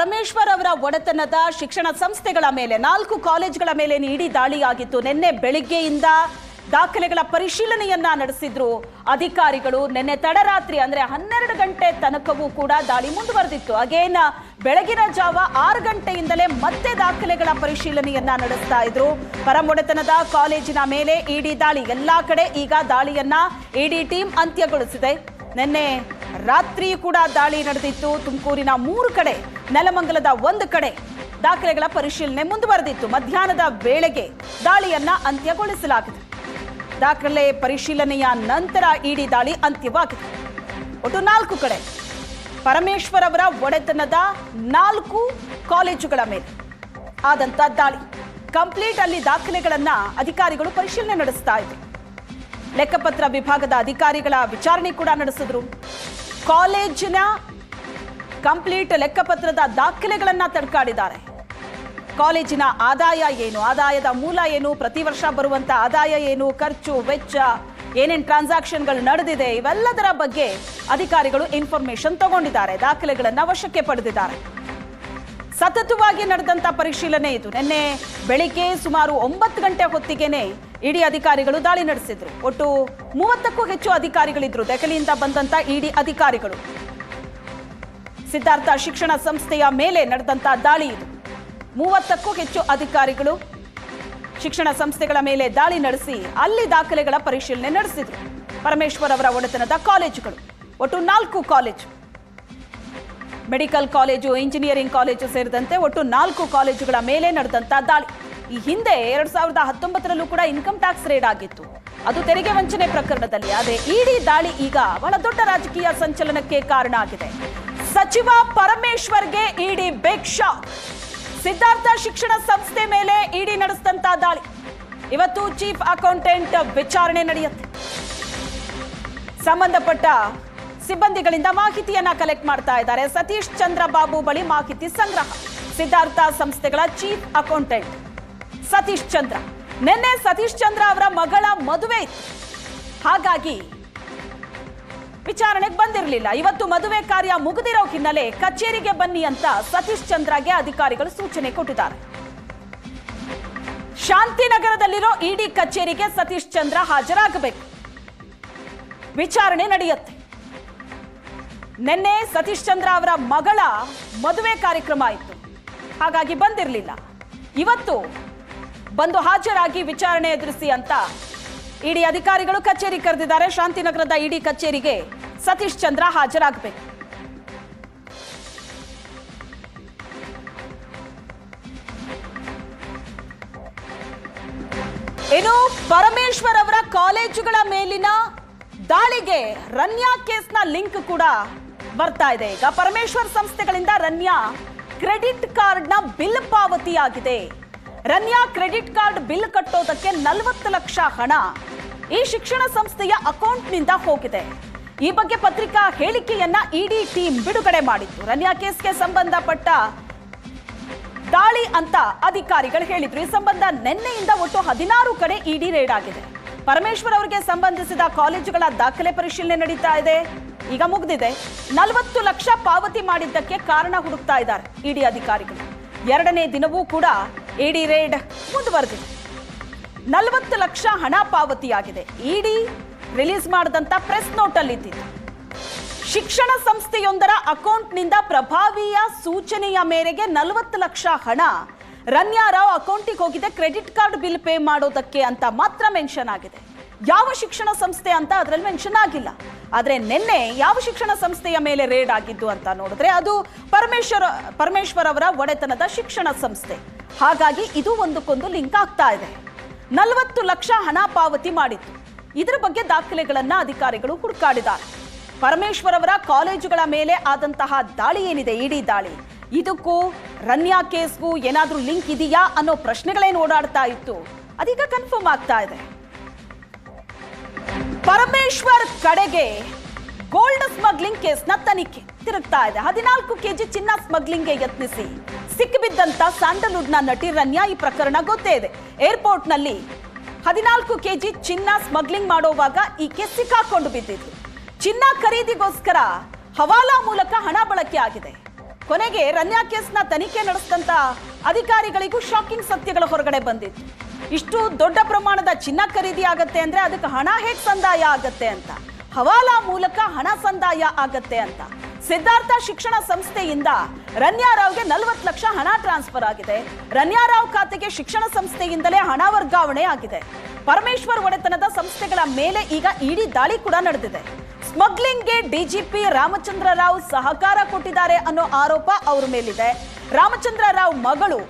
ಪರಮೇಶ್ವರ್ ಅವರ ಒಡೆತನದ ಶಿಕ್ಷಣ ಸಂಸ್ಥೆಗಳ ಮೇಲೆ, ನಾಲ್ಕು ಕಾಲೇಜ್ಗಳ ಮೇಲೆ ಇಡೀ ದಾಳಿಯಾಗಿತ್ತು. ನಿನ್ನೆ ಬೆಳಿಗ್ಗೆಯಿಂದ ದಾಖಲೆಗಳ ಪರಿಶೀಲನೆಯನ್ನ ನಡೆಸಿದ್ರು. ಅಧಿಕಾರಿಗಳು ನಿನ್ನೆ ತಡರಾತ್ರಿ, ಅಂದ್ರೆ ಹನ್ನೆರಡು ಗಂಟೆ ತನಕವೂ ಕೂಡ ದಾಳಿ ಮುಂದುವರೆದಿತ್ತು. ಅಗೇನ್, ಬೆಳಗಿನ ಜಾವ ಆರು ಗಂಟೆಯಿಂದಲೇ ಮತ್ತೆ ದಾಖಲೆಗಳ ಪರಿಶೀಲನೆಯನ್ನ ನಡೆಸ್ತಾ ಇದ್ರು. ಪರಮೊಡೆತನದ ಕಾಲೇಜಿನ ಮೇಲೆ ಇಡಿ ದಾಳಿ. ಎಲ್ಲಾ ಕಡೆ ಈಗ ದಾಳಿಯನ್ನ ಇಡಿ ಟೀಮ್ ಅಂತ್ಯಗೊಳಿಸಿದೆ. ನಿನ್ನೆ ರಾತ್ರಿ ಕೂಡ ದಾಳಿ ನಡೆದಿತ್ತು. ತುಮಕೂರಿನ ಮೂರು ಕಡೆ ನೆಲಮಂಗಲದ ಒಂದು ಕಡೆ ದಾಖಲೆಗಳ ಪರಿಶೀಲನೆ ಮುಂದುವರೆದಿತ್ತು. ಮಧ್ಯಾಹ್ನದ ವೇಳೆಗೆ ದಾಳಿಯನ್ನ ಅಂತ್ಯಗೊಳಿಸಲಾಗಿದೆ. ದಾಖಲೆ ಪರಿಶೀಲನೆಯ ನಂತರ ಇಡಿ ದಾಳಿ ಅಂತ್ಯವಾಗಿದೆ. ಒಟ್ಟು ನಾಲ್ಕು ಕಡೆ ಪರಮೇಶ್ವರ್ ಅವರ ಒಡೆತನದ ನಾಲ್ಕು ಕಾಲೇಜುಗಳ ಮೇಲೆ ಆದಂತ ದಾಳಿ. ಕಂಪ್ಲೀಟ್ ಅಲ್ಲಿ ದಾಖಲೆಗಳನ್ನ ಅಧಿಕಾರಿಗಳು ಪರಿಶೀಲನೆ ನಡೆಸ್ತಾ ಇದ್ರು. ಲೆಕ್ಕಪತ್ರ ವಿಭಾಗದ ಅಧಿಕಾರಿಗಳ ವಿಚಾರಣೆ ಕೂಡ ನಡೆಸಿದ್ರು. ಕಾಲೇಜಿನ ಕಂಪ್ಲೀಟ್ ಲೆಕ್ಕಪತ್ರದ ದಾಖಲೆಗಳನ್ನು ತಡ್ಕಾಡಿದ್ದಾರೆ. ಕಾಲೇಜಿನ ಆದಾಯ ಏನು? ಆದಾಯದ ಮೂಲ ಏನು? ಪ್ರತಿ ವರ್ಷ ಬರುವಂತ ಆದಾಯ ಏನು? ಖರ್ಚು, ವೆಚ್ಚ, ಏನೇನು ಟ್ರಾನ್ಸಾಕ್ಷನ್ಗಳು ನಡೆದಿದೆ? ಇವೆಲ್ಲದರ ಬಗ್ಗೆ ಅಧಿಕಾರಿಗಳು ಇನ್ಫಾರ್ಮೇಶನ್ ತಗೊಂಡಿದ್ದಾರೆ. ದಾಖಲೆಗಳನ್ನು ವಶಕ್ಕೆ ಪಡೆದಿದ್ದಾರೆ. ಸತತವಾಗಿ ನಡೆದಂತ ಪರಿಶೀಲನೆ ಇದು. ನಿನ್ನೆ ಬೆಳಿಗ್ಗೆ ಸುಮಾರು ಒಂಬತ್ತು ಗಂಟೆ ಹೊತ್ತಿಗೆನೆ ಇಡಿ ಅಧಿಕಾರಿಗಳು ದಾಳಿ ನಡೆಸಿದ್ರು. ಒಟ್ಟು ಮೂವತ್ತಕ್ಕೂ ಹೆಚ್ಚು ಅಧಿಕಾರಿಗಳಿದ್ರು. ದೆಹಲಿಯಿಂದ ಬಂದಂತ ಇಡಿ ಅಧಿಕಾರಿಗಳು. ಸಿದ್ಧಾರ್ಥ ಶಿಕ್ಷಣ ಸಂಸ್ಥೆಯ ಮೇಲೆ ನಡೆದಂತ ದಾಳಿ ಇದು. ಮೂವತ್ತಕ್ಕೂ ಹೆಚ್ಚು ಅಧಿಕಾರಿಗಳು ಶಿಕ್ಷಣ ಸಂಸ್ಥೆಗಳ ಮೇಲೆ ದಾಳಿ ನಡೆಸಿ ಅಲ್ಲಿ ದಾಖಲೆಗಳ ಪರಿಶೀಲನೆ ನಡೆಸಿದರು. ಪರಮೇಶ್ವರ್ ಅವರ ಒಡೆತನದ ಕಾಲೇಜುಗಳು, ಒಟ್ಟು ನಾಲ್ಕು college. Medical college, engineering college ಸೇರಿದಂತೆ ಒಟ್ಟು ನಾಲ್ಕು ಕಾಲೇಜುಗಳ ಮೇಲೆ ನಡೆದಂತ ದಾಳಿ. ಈ ಹಿಂದೆ ಎರಡ್ ಸಾವಿರದ ಹತ್ತೊಂಬತ್ತರಲ್ಲೂ ಕೂಡ ಇನ್ಕಮ್ ಟ್ಯಾಕ್ಸ್ ರೇಡ್ ಆಗಿತ್ತು. ಅದು ತೆರಿಗೆ ವಂಚನೆ ಪ್ರಕರಣದಲ್ಲಿ ಅದೇ ಇಡೀ ದಾಳಿ ಈಗ ಬಹಳ ದೊಡ್ಡ ರಾಜಕೀಯ ಸಂಚಲನಕ್ಕೆ ಕಾರಣ ಆಗಿದೆ. ಸಚಿವ ಪರಮೇಶ್ವರ್ಗೆ ಇಡಿ ಬಿಗ್ ಶಾಕ್. ಸಿದ್ಧಾರ್ಥ ಶಿಕ್ಷಣ ಸಂಸ್ಥೆ ಮೇಲೆ ಇಡಿ ನಡೆಸಿದಂತ ದಾಳಿ. ಇವತ್ತು ಚೀಫ್ ಅಕೌಂಟೆಂಟ್ ವಿಚಾರಣೆ ನಡೆಯುತ್ತೆ. ಸಂಬಂಧಪಟ್ಟ ಸಿಬ್ಬಂದಿಗಳಿಂದ ಮಾಹಿತಿಯನ್ನ ಕಲೆಕ್ಟ್ ಮಾಡ್ತಾ ಇದ್ದಾರೆ. ಸತೀಶ್ ಚಂದ್ರ ಬಾಬು ಬಳಿ ಮಾಹಿತಿ ಸಂಗ್ರಹ. ಸಿದ್ಧಾರ್ಥ ಸಂಸ್ಥೆಗಳ ಚೀಫ್ ಅಕೌಂಟೆಂಟ್ ಸತೀಶ್ ಚಂದ್ರ. ನಿನ್ನೆ ಸತೀಶ್ ಚಂದ್ರ ಅವರ ಮಗಳ ಮದುವೆ ಹಾಗಾಗಿ ವಿಚಾರಣೆಗೆ ಬಂದಿರಲಿಲ್ಲ. ಇವತ್ತು ಮದುವೆ ಕಾರ್ಯ ಮುಗಿದಿರೋ ಹಿನ್ನೆಲೆ ಕಚೇರಿಗೆ ಬನ್ನಿ ಅಂತ ಸತೀಶ್ ಚಂದ್ರಗೆ ಅಧಿಕಾರಿಗಳು ಸೂಚನೆ ಕೊಟ್ಟಿದ್ದಾರೆ. ಶಾಂತಿನಗರದಲ್ಲಿರೋ ಇಡಿ ಕಚೇರಿಗೆ ಸತೀಶ್ ಚಂದ್ರ ಹಾಜರಾಗಬೇಕು. ವಿಚಾರಣೆ ನಡೆಯುತ್ತೆ. ನಿನ್ನೆ ಸತೀಶ್ ಚಂದ್ರ ಅವರ ಮಗಳ ಮದುವೆ ಕಾರ್ಯಕ್ರಮ ಆಯಿತು ಹಾಗಾಗಿ ಬಂದಿರಲಿಲ್ಲ. ಇವತ್ತು ಬಂದು ಹಾಜರಾಗಿ ವಿಚಾರಣೆ ಎದುರಿಸಿ ಅಂತ ಇಡಿ ಅಧಿಕಾರಿಗಳು ಕಚೇರಿ ಕರೆದಿದ್ದಾರೆ. ಶಾಂತಿನಗರದ ಇಡಿ ಕಚೇರಿಗೆ ಸತೀಶ್ ಚಂದ್ರ ಹಾಜರಾಗಬೇಕು. ಇನ್ನು ಪರಮೇಶ್ವರ್ ಅವರ ಕಾಲೇಜುಗಳ ಮೇಲಿನ ದಾಳಿಗೆ ರನ್ಯಾ ಕೇಸ್ನ ಲಿಂಕ್ ಕೂಡ ಬರ್ತಾ ಇದೆ. ಈಗ ಪರಮೇಶ್ವರ್ ಸಂಸ್ಥೆಗಳಿಂದ ರನ್ಯಾ ಕ್ರೆಡಿಟ್ ಕಾರ್ಡ್ನ ಬಿಲ್ ಪಾವತಿಯಾಗಿದೆ. ರನ್ಯಾ ಕ್ರೆಡಿಟ್ ಕಾರ್ಡ್ ಬಿಲ್ ಕಟ್ಟೋದಕ್ಕೆ ನಲವತ್ತು ಲಕ್ಷ ಹಣ ಈ ಶಿಕ್ಷಣ ಸಂಸ್ಥೆಯ ಅಕೌಂಟ್ನಿಂದ ಹೋಗಿದೆ. ಈ ಬಗ್ಗೆ ಪತ್ರಿಕಾ ಹೇಳಿಕೆಯನ್ನ ಇಡಿ ಟೀಮ್ ಬಿಡುಗಡೆ ಮಾಡಿತ್ತು. ರನ್ಯಾ ಕೇಸ್ಗೆ ಸಂಬಂಧಪಟ್ಟ ದಾಳಿ ಅಂತ ಅಧಿಕಾರಿಗಳು ಹೇಳಿದ್ರು. ಈ ಸಂಬಂಧ ನಿನ್ನೆಯಿಂದ ಒಟ್ಟು ಹದಿನಾರು ಕಡೆ ಇಡಿ ರೇಡ್ ಆಗಿದೆ. ಪರಮೇಶ್ವರ್ ಅವರಿಗೆ ಸಂಬಂಧಿಸಿದ ಕಾಲೇಜುಗಳ ದಾಖಲೆ ಪರಿಶೀಲನೆ ನಡೀತಾ ಇದೆ. ಈಗ ಮುಗಿದಿದೆ. ನಲವತ್ತು ಲಕ್ಷ ಪಾವತಿ ಮಾಡಿದ್ದಕ್ಕೆ ಕಾರಣ ಹುಡುಕ್ತಾ ಇದ್ದಾರೆ ಇಡಿ ಅಧಿಕಾರಿಗಳು. ಎರಡನೇ ದಿನವೂ ಕೂಡ ಇಡಿ ರೇಡ್ ಮುಂದುವರೆದಿದೆ. ನಲವತ್ತು ಲಕ್ಷ ಹಣ ಪಾವತಿಯಾಗಿದೆ. ಇಡಿ ರಿಲೀಸ್ ಮಾಡಿದಂತ ಪ್ರೆಸ್ ನೋಟ್ ಅಲ್ಲಿ ಇದ್ದಿದ್ದು. ಶಿಕ್ಷಣ ಸಂಸ್ಥೆಯೊಂದರ ಅಕೌಂಟ್ನಿಂದ ಪ್ರಭಾವಿಯ ಸೂಚನೆಯ ಮೇರೆಗೆ ನಲವತ್ತು ಲಕ್ಷ ಹಣ ರನ್ಯಾರಾವ್ ಅಕೌಂಟಿಗೆ ಹೋಗಿದೆ. ಕ್ರೆಡಿಟ್ ಕಾರ್ಡ್ ಬಿಲ್ ಪೇ ಮಾಡೋದಕ್ಕೆ ಅಂತ ಮಾತ್ರ ಮೆನ್ಷನ್ ಆಗಿದೆ. ಯಾವ ಶಿಕ್ಷಣ ಸಂಸ್ಥೆ ಅಂತ ಅದರಲ್ಲಿ ಮೆನ್ಷನ್ ಆಗಿಲ್ಲ. ಆದರೆ ನಿನ್ನೆ ಯಾವ ಶಿಕ್ಷಣ ಸಂಸ್ಥೆಯ ಮೇಲೆ ರೇಡ್ ಆಗಿದ್ದು ಅಂತ ನೋಡಿದ್ರೆ ಅದು ಪರಮೇಶ್ವರ, ಪರಮೇಶ್ವರ್ ಅವರ ಒಡೆತನದ ಶಿಕ್ಷಣ ಸಂಸ್ಥೆ. ಹಾಗಾಗಿ ಇದು ಒಂದಕ್ಕೊಂದು ಲಿಂಕ್ ಆಗ್ತಾ ಇದೆ. ನಲವತ್ತು ಲಕ್ಷ ಹಣ ಪಾವತಿ ಮಾಡಿತ್ತು. ಇದರ ಬಗ್ಗೆ ದಾಖಲೆಗಳನ್ನ ಅಧಿಕಾರಿಗಳು ಹುಡುಕಾಡಿದ್ದಾರೆ. ಪರಮೇಶ್ವರ್ ಅವರ ಕಾಲೇಜುಗಳ ಮೇಲೆ ಆದಂತಹ ದಾಳಿ ಏನಿದೆ? ಇಡೀ ದಾಳಿ. ಇದಕ್ಕೂ ರನ್ಯಾ ಕೇಸ್ಗೂ ಏನಾದರೂ ಲಿಂಕ್ ಇದೆಯಾ ಅನ್ನೋ ಪ್ರಶ್ನೆಗಳೇನು ಓಡಾಡ್ತಾ ಇತ್ತು. ಅದೀಗ ಕನ್ಫರ್ಮ್ ಆಗ್ತಾ ಇದೆ. ಪರಮೇಶ್ವರ್ ಕಡೆಗೆ ಗೋಲ್ಡ್ ಸ್ಮಗ್ಲಿಂಗ್ ಕೇಸ್ನ ತನಿಖೆ ತಿರುಗ್ತಾ ಇದೆ. ಹದಿನಾಲ್ಕು ಕೆಜಿ ಚಿನ್ನ ಸ್ಮಗ್ಲಿಂಗ್ಗೆ ಯತ್ನಿಸಿ. ಸಿಕ್ಕಿಬಿದ್ದಂತ ಸ್ಯಾಂಡಲ್ವುಡ್ನ ನಟಿ ರನ್ಯಾ ಈ ಪ್ರಕರಣ ಗೊತ್ತೇ ಇದೆ. ಏರ್ಪೋರ್ಟ್ನಲ್ಲಿ ಹದಿನಾಲ್ಕು ಕೆಜಿ ಚಿನ್ನ ಸ್ಮಗ್ಲಿಂಗ್ ಮಾಡುವಾಗ ಈಕೆ ಸಿಕ್ಕಾಕೊಂಡು ಬಿದ್ದಿತ್ತು ಚಿನ್ನ ಖರೀದಿಗೋಸ್ಕರ ಹವಾಲಾ ಮೂಲಕ ಹಣ ಬಳಕೆ ಆಗಿದೆ. ಕೊನೆಗೆ ರನ್ಯಾ ಕೇಸ್ನ ತನಿಖೆ ನಡೆಸಿದಂತ ಅಧಿಕಾರಿಗಳಿಗೂ ಶಾಕಿಂಗ್ ಸತ್ಯಗಳ ಹೊರಗಡೆ ಬಂದಿತ್ತು. ಇಷ್ಟು ದೊಡ್ಡ ಪ್ರಮಾಣದ ಚಿನ್ನ ಖರೀದಿ ಆಗತ್ತೆ ಅಂದ್ರೆ ಅದಕ್ಕೆ ಹಣ ಹೇಗೆ ಸಂದಾಯ ಆಗತ್ತೆ ಅಂತ. ಹವಾಲಾ ಮೂಲಕ ಹಣ ಸಂದಾಯ ಆಗತ್ತೆ ಅಂತ. ಸಿದ್ಧಾರ್ಥ ಶಿಕ್ಷಣ ಸಂಸ್ಥೆಯಿಂದ ರನ್ಯಾರಾವ್ಗೆ ನಲವತ್ತು ಲಕ್ಷ ಹಣ ಟ್ರಾನ್ಸ್ಫರ್ ಆಗಿದೆ. ರನ್ಯಾರಾವ್ ಖಾತೆಗೆ ಶಿಕ್ಷಣ ಸಂಸ್ಥೆಯಿಂದಲೇ ಹಣ ವರ್ಗಾವಣೆ ಆಗಿದೆ. ಪರಮೇಶ್ವರ್ ಒಡೆತನದ ಸಂಸ್ಥೆಗಳ ಮೇಲೆ ಈಗ ಇಡಿ ದಾಳಿ ಕೂಡ ನಡೆದಿದೆ. ಸ್ಮಗ್ಲಿಂಗ್ಗೆ ಡಿಜಿಪಿ ರಾಮಚಂದ್ರ ರಾವ್ ಸಹಕಾರ ಕೊಟ್ಟಿದ್ದಾರೆ ಅನ್ನೋ ಆರೋಪ ಅವರ ಮೇಲಿದೆ. ರಾಮಚಂದ್ರ ರಾವ್ ಮಗಳು,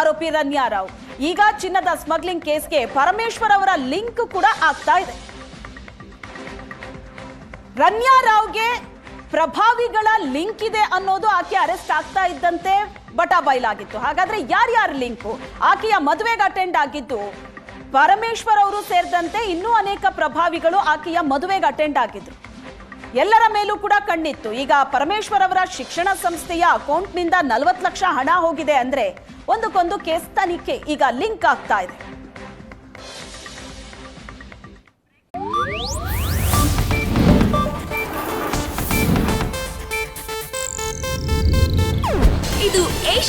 ಆರೋಪಿ ರನ್ಯಾ ರಾವ್ ಈಗ ಚಿನ್ನದ ಸ್ಮಗ್ಲಿಂಗ್ ಕೇಸ್ಗೆ ಪರಮೇಶ್ವರ್ ಅವರ ಲಿಂಕ್ ಕೂಡ ಆಗ್ತಾ ಇದೆ. ರನ್ಯಾ ರಾವ್ಗೆ ಪ್ರಭಾವಿಗಳ ಲಿಂಕ್ ಇದೆ ಅನ್ನೋದು ಆಕೆ ಅರೆಸ್ಟ್ ಆಗ್ತಾ ಇದ್ದಂತೆ ಬಟಾಬೈಲ್ ಆಗಿತ್ತು ಹಾಗಾದ್ರೆ ಯಾರ್ಯಾರ ಲಿಂಕು? ಆಕೆಯ ಮದುವೆಗೆ ಅಟೆಂಡ್ ಆಗಿದ್ದು ಪರಮೇಶ್ವರ್ ಅವರು ಸೇರಿದಂತೆ ಇನ್ನೂ ಅನೇಕ ಪ್ರಭಾವಿಗಳು ಆಕೆಯ ಮದುವೆಗೆ ಅಟೆಂಡ್ ಆಗಿದ್ರು. ಎಲ್ಲರ ಮೇಲೂ ಕೂಡ ಕಣ್ಣಿತ್ತು. ಈಗ ಪರಮೇಶ್ವರ್ ಅವರ ಶಿಕ್ಷಣ ಸಂಸ್ಥೆಯ ಅಕೌಂಟ್ನಿಂದ ನಲವತ್ತು ಲಕ್ಷ ಹಣ ಹೋಗಿದೆ ಅಂದ್ರೆ ಒಂದಕ್ಕೊಂದು ಕೇಸ್ ತನಿಖೆ ಈಗ ಲಿಂಕ್ ಆಗ್ತಾ ಇದು.